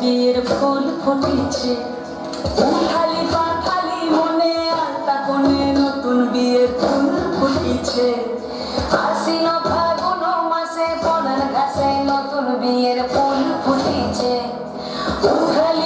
বিয়ের ফুল ফুটেছে। উঠালি পাঠালি মনে আলতা কোনে নতুন বিয়ের ফুল ফুটিছে। আসিন ফাগুন মাসে বনের নতুন বিয়ের ফুল ফুটিছে। উঠালি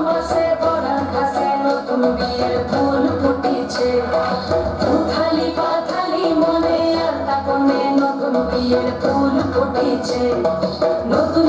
রহসে বড়া কাছে নতুন বিয়ের ফুল ফুটিছে। খালি পাথালি মনে আর তাপনে নতুন বিয়ের ফুল ফুটিছে। নতুন